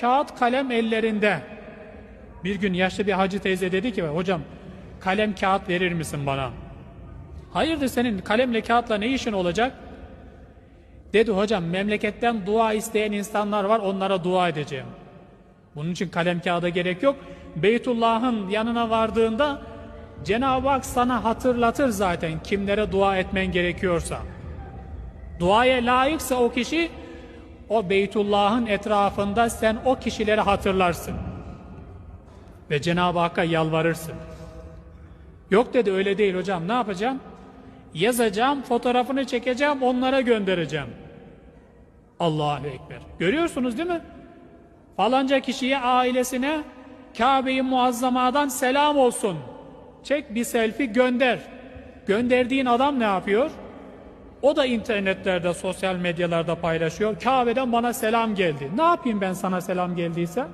kağıt kalem ellerinde. Bir gün yaşlı bir hacı teyze dedi ki hocam kalem kağıt verir misin bana? Hayırdır senin kalemle kağıtla ne işin olacak? Dedi hocam memleketten dua isteyen insanlar var onlara dua edeceğim. Bunun için kalem kağıda gerek yok. Beytullah'ın yanına vardığında Cenab-ı Hak sana hatırlatır zaten kimlere dua etmen gerekiyorsa. Duaya layıksa o kişi o Beytullah'ın etrafında sen o kişileri hatırlarsın. Ve Cenab-ı Hakk'a yalvarırsın. Yok dedi öyle değil hocam ne yapacağım? Yazacağım, fotoğrafını çekeceğim, onlara göndereceğim. Allahu Ekber. Görüyorsunuz değil mi? Falanca kişiye, ailesine Kabe-i Muazzama'dan selam olsun. Çek bir selfie gönder. Gönderdiğin adam ne yapıyor? O da internetlerde, sosyal medyalarda paylaşıyor. Kabe'den bana selam geldi. Ne yapayım ben sana selam geldiyse?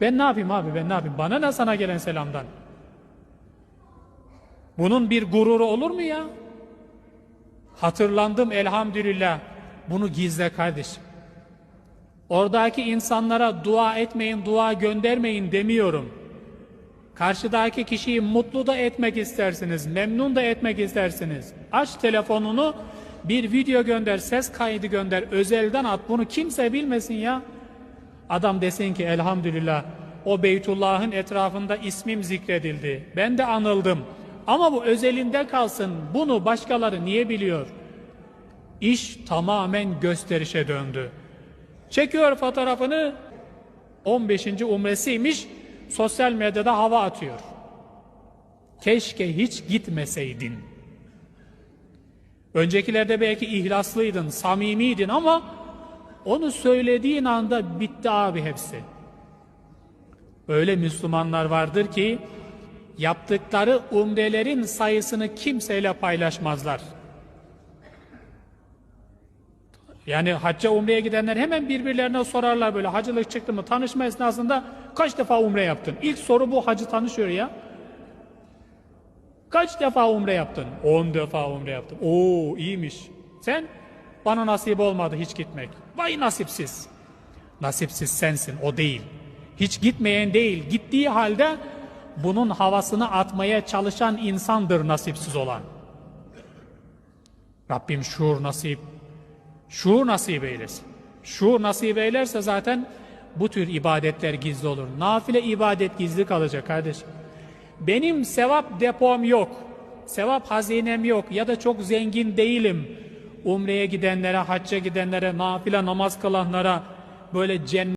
Ben ne yapayım abi ben ne yapayım? Bana ne sana gelen selamdan? Bunun bir gururu olur mu ya? Hatırlandım elhamdülillah. Bunu gizle kardeşim. Oradaki insanlara dua etmeyin, dua göndermeyin demiyorum. Karşıdaki kişiyi mutlu da etmek istersiniz, memnun da etmek istersiniz. Aç telefonunu, bir video gönder, ses kaydı gönder, özelden at. Bunu kimse bilmesin ya. Adam desin ki elhamdülillah o Beytullah'ın etrafında ismim zikredildi. Ben de anıldım. Ama bu özelinde kalsın. Bunu başkaları niye biliyor? İş tamamen gösterişe döndü. Çekiyor fotoğrafını 15. umresiymiş sosyal medyada hava atıyor. Keşke hiç gitmeseydin. Öncekilerde belki ihlaslıydın, samimiydin ama onu söylediğin anda bitti abi hepsi. Öyle Müslümanlar vardır ki yaptıkları umrelerin sayısını kimseyle paylaşmazlar. Yani hacca umreye gidenler hemen birbirlerine sorarlar böyle hacılık çıktı mı tanışma esnasında kaç defa umre yaptın? İlk soru bu hacı tanışıyor ya. Kaç defa umre yaptın? 10 defa umre yaptım. Oo iyiymiş. Sen bana nasip olmadı hiç gitmek. Vay nasipsiz. Nasipsiz sensin o değil. Hiç gitmeyen değil. Gittiği halde bunun havasını atmaya çalışan insandır nasipsiz olan. Rabbim şuur nasip, şuur nasip eylesin. Şuur nasip eylerse zaten bu tür ibadetler gizli olur. Nafile ibadet gizli kalacak kardeşim. Benim sevap depom yok. Sevap hazinem yok ya da çok zengin değilim. Umreye gidenlere, hacca gidenlere, nafile namaz kılanlara böyle cennet